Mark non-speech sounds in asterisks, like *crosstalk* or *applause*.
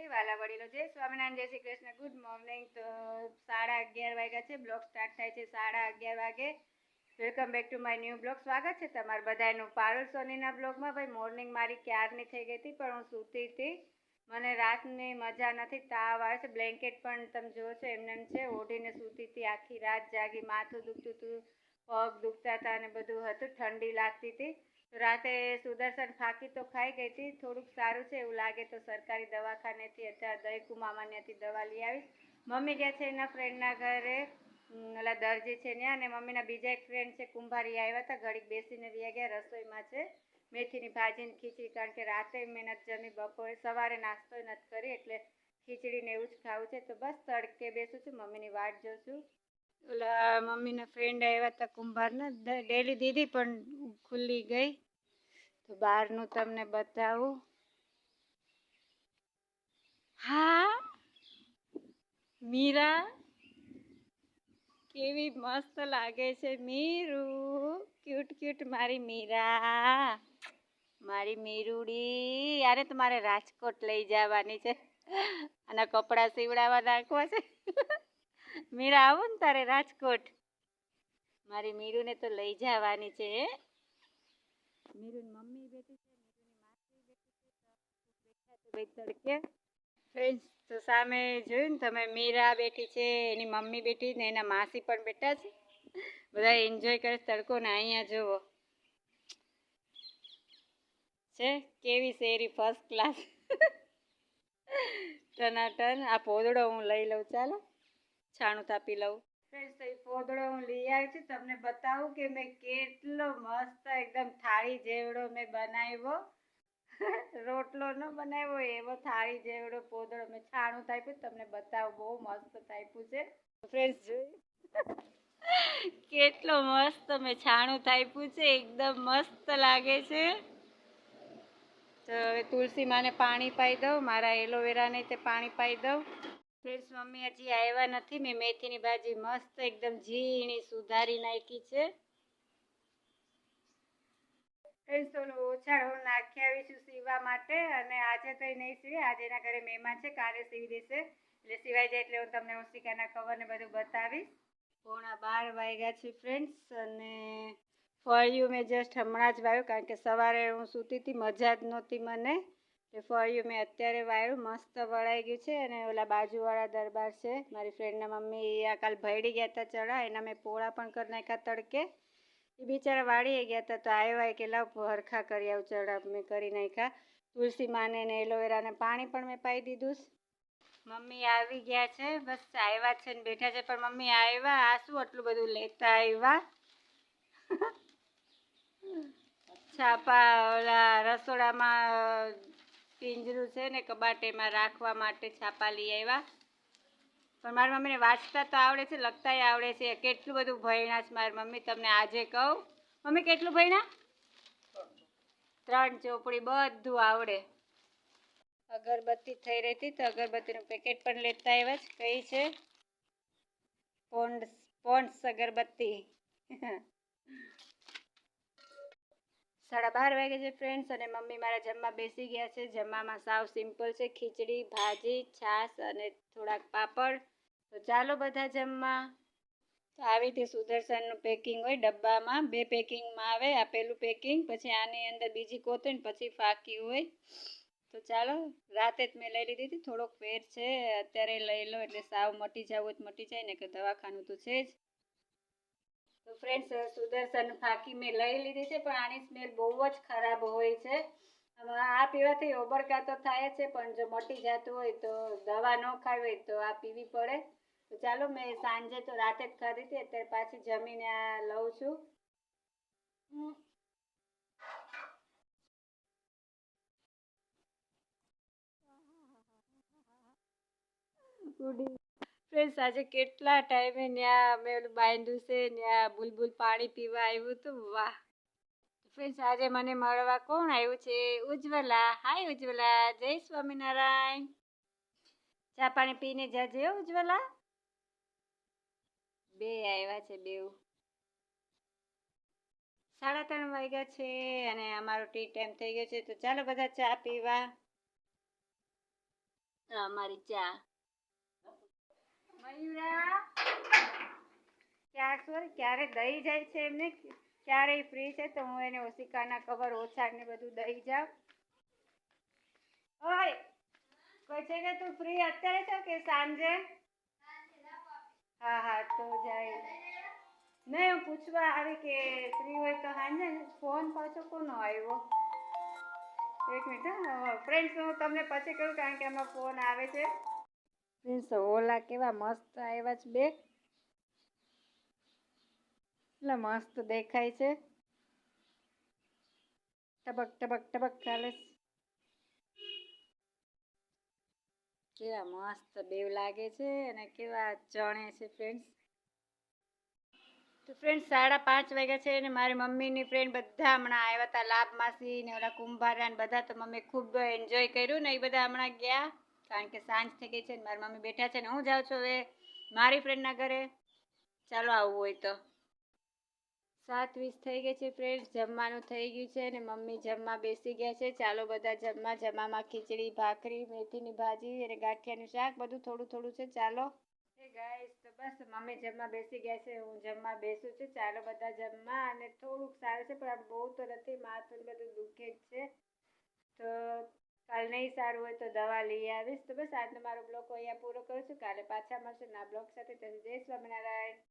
છે વાલા વડીલો જય સ્વામિનારાયણ, જય શ્રી કૃષ્ણ. ગુડ મોર્નિંગ તો સાડા અગિયાર વાગ્યા છે બ્લોગ સ્ટાર્ટ થાય છે સાડા અગિયાર વાગે. Welcome back to my new blog સ્વાગત છે તમારા બધાનું પારુલ સોનીના બ્લોગમાં ભાઈ મોર્નિંગ મારી ક્યારની થઈ ગઈ હતી, પણ હું સૂતી હતી. મને રાતની મજા નથી, તાવ આવે છે. બ્લેન્કેટ પણ તમે જુઓ છો એમને એમ છે. ઓઢીને સૂતી હતી, આખી રાત જાગી, માથું દુખતું હતું, પગ દુખતા હતા અને બધું હતું, ઠંડી લાગતી હતી. રાતે સુદર્શન ફાંકી તો ખાઈ ગઈ હતી, થોડુંક સારું છે એવું લાગે તો સરકારી દવાખાનેથી અત્યારે દહીકુ મામાન્યાથી દવા લઈ આવીશ. મમ્મી ગયા છે એના ફ્રેન્ડના ઘરે ઓલા દરજી છે ત્યાં અને મમ્મીના બીજા એક ફ્રેન્ડ છે કુંભારી આવ્યા હતા, ઘડીક બેસીને વ્યા ગયા રસોઈમાં છે. મેથીની ભાજીને ખીચડી કારણ કે રાતે મેં નથી જમી બપોરે સવારે નાસ્તો નથી કરી એટલે ખીચડીને એવું જ ખાવું છે. તો બસ તડકે બેસું છું, મમ્મીની વાટ જોઉં છું. ઓલા મમ્મીના ફ્રેન્ડ આવ્યા હતા કુંભારના ડેલી દીધી પણ ખુલ્લી ગઈ. તો બહારનું તમને બતાવું. હા, મીરા, કેવી મસ્ત લાગે છે મીરુ ક્યુટ ક્યુટ મારી મીરા, મારી મીરુડી. યારે તમારે રાજકોટ લઈ જવાની છે. અને કપડાં સીવડાવવા નાખવા છે. મીરા, આવો ને તારે રાજકોટ. મારી મીરુને તો લઈ જવાની છે. હે મીરુની મમ્મી બેઠી છે, મીરુની માસી બેઠી છે તડકે ફ્રેન્ડ્સ તો સામે જોયું ને તમે, મીરા બેઠી છે, એની મમ્મી બેઠી ને એના માસી પણ બેઠા છે. બધા એન્જોય કરે તડકો ને અહીંયા જુઓ. છે, કેવી શેરી ફર્સ્ટ ક્લાસ *laughs* ટનાટન, આ પોદડો હું લઈ લઉં, ચાલો. છાણું તાપી લઉં. ફ્રેન્ડ્સ પોદળો હું લઈ આવી છું. તમને બતાવું કે મેં કેટલો મસ્ત એકદમ થાળી જેવડો મેં બનાવ્યો. *laughs* રોટલો ન બનાવ્યો, એવો થાળી જેવડો પોદળો મેં છાણું તાપ્યું. તમને બતાવું, બહુ મસ્ત તાપ્યું છે. ફ્રેન્ડ્સ જોઈ કેટલો મસ્ત મેં છાણું તાપ્યું છે. એકદમ મસ્ત લાગે છે. તો હવે તુલસી માને પાણી પાઈ દઉં. મારા એલોવેરાને તે પાણી પાઈ દઉં. ફ્રેન્ડ્સ, મમ્મી હજી આવ્યા નથી. મેં મેથીની ભાજી મસ્ત એકદમ ઝીણી સુધારી નાખી છે. ફ્રેન્ડ્સ તો ઓછાળ હું નાખી આવીશું સીવવા માટે અને આજે તો નહીં સીવે. આજે એના ઘરે મહેમાન છે, કાલે સીવી દેશે. એટલે સિવાય જાય એટલે હું તમને ઓશિકાના કવર ને બધું બતાવીશ. પોણા બાર વાગ્યા છે, ફ્રેન્ડ્સ, અને ફળિયું મેં જસ્ટ હમણાં જ વાવ્યું કારણ કે સવારે હું સૂતી હતી, મજા જ નહોતી મને. એટલે ફળિયું મેં અત્યારે વાળ્યું મસ્ત વળાઈ ગયું છે અને ઓલા બાજુવાળા દરબાર છે. મારી ફ્રેન્ડના મમ્મી આ કાલ ભયડી ગયા હતા ચડા એના મેં પોળા પણ કરી નાખ્યા તડકે. એ બિચારા વાળીએ ગયા હતા તો આવ્યા કે, લાવ હરખા કરી આવું ચડા મેં કરી નાખ્યા. તુલસી માને ને એલોવેરાને પાણી પણ મેં પાઈ દીધું. મમ્મી આવી ગયા છે, બસ આવ્યા છે ને બેઠા છે, પણ મમ્મી આવ્યા આ શું આટલું બધું લેતા આવ્યા. *laughs* છાપા ઓલા રસોડામાં પિંજરું છે ને કબાટ એમાં રાખવા માટે છાપા લઈ આવ્યા. પણ મારી મમ્મીને વાંચતા તો આવડે છે, લખતાય આવડે છે. કેટલું બધું ભણ્યા છે મારી મમ્મી તમને આજે કહું. મમ્મી, કેટલું ભણ્યા ત્રણ ચોપડી, બધું આવડે. અગરબત્તી થઈ રહી હતી તો અગરબત્તીનું પેકેટ પણ લેતા આવ્યા જ કઈ છે? પોન્ડ્સ પોન્ડ્સ અગરબત્તી. સાડા બાર વાગે છે ફ્રેન્ડ્સ અને મમ્મી મારા જમવા બેસી ગયા છે. જમવામાં સાવ સિમ્પલ છે, ખીચડી, ભાજી, છાશ અને થોડાક પાપડ. તો ચાલો બધા જમવા. તો આવી રીતે સુદર્શનનું પેકિંગ હોય, ડબ્બામાં બે પેકિંગમાં આવે આપેલું પેકિંગ પછી આની અંદર બીજી કોથળી પછી ફાકી હોય. તો ચાલો, રાતે જ મેં લઈ લીધી હતી, થોડોક ફેર છે, અત્યારે લઈ લો, એટલે સાવ મટી જવું તો મટી જાય ને કે દવાખાનું તો છે જ. તો ફ્રેન્ડ્સ સુદર્શન ફાકી મેં લઈ લીધી છે, પણ આની સ્મેલ બહુ જ ખરાબ હોય છે. આ પીવાથી ઓબરકા તો થાય છે, પણ જો મટી જતું હોય તો દવા ન ખાવી હોય તો આ પીવી પડે. તો ચાલો, મેં સાંજે તો રાતે જ હતી, અત્યારે પાછી જમીને આ લઉં છું. ઉડી ફ્રેન્ડ્સ આજે કેટલા ટાઈમે ત્યાં મેં ઓલું બાંધ્યું છે ત્યાં બુલબુલ પાણી પીવા આવ્યું હતું? વાહ. ફ્રેન્ડ્સ આજે મને મળવા કોણ આવ્યું છે? ઉજ્જવલા. હાય ઉજ્જવલા. જય સ્વામિનારાયણ. ચા પાણી પીને જાજે ઉજ્જવલા. બે આવ્યા છે, બેવ. સાડા ત્રણ વાગ્યા છે અને અમારો ટી ટાઈમ થઈ ગયો છે. તો ચાલો બધા ચા પીવા. અમારી ચા. મયુરા, ક્યાં સોરી ક્યારે દઈ જાય છે એમને? ક્યારેય ફ્રી છે તો હું એને ઓશિકાના કવર ઓછા ને બધું દઈ જાઉં. ઓય, કોઈ છે કે તું ફ્રી અત્યારે છો કે સાંજે? હા હા, તો જાય. નહીં હું પૂછવા આવી કે ફ્રી હોય તો સાંજે? ફોન પાછો કોનો આવ્યો? એક મિનિટ ફ્રેન્ડ્સ હું તમને પછી કહું કારણ કે આમાં ફોન આવે છે. ફ્રેન્ડ્સ ઓલા કેવા મસ્ત આવ્યા છે બે એટલે મસ્ત દેખાય છે ટબક ટબક ટબક ચાલે કેવા મસ્ત બેવ લાગે છે અને કેવા ચણે છે ફ્રેન્ડ્સ તો ફ્રેન્ડ સાડા પાંચ વાગ્યા છે અને મારી મમ્મીની ફ્રેન્ડ બધા હમણાં આવ્યા હતા લાભ માસી ને ઓલા કુંભારા ને બધા તો મમ્મી ખૂબ એન્જોય કર્યું ને એ બધા હમણાં ગયા કારણ કે સાંજ થઈ ગઈ છે ને મારી મમ્મી બેઠા છે ને હું જાઉં છું હવે મારી ફ્રેન્ડના ઘરે. ચાલો આવવું હોય તો. સાત વીસ થઈ ગઈ છે ફ્રેન્ડ જમવાનું થઈ ગયું છે ને મમ્મી જમવા બેસી ગયા છે. ચાલો બધા જમવા, જમવામાં ખીચડી, ભાખરી, મેથીની ભાજી અને ગાંઠિયાનું શાક, બધું થોડું થોડું છે. ચાલો. ગાઈસ તો બસ મમ્મી જમવા બેસી ગયા છે, હું જમવા બેસું છું. ચાલો બધા જમવા અને થોડુંક સારું છે, પણ બહુ તો નથી, માથું બધું દુખે જ છે. તો કાલ નહીં સારું હોય તો દવા લઈ આવીશ. તો બસ આજનો મારો બ્લોગ અહીંયા પૂરો કરું છું. કાલે પાછા મળશે ના બ્લોગ સાથે. જય સ્વામિનારાયણ.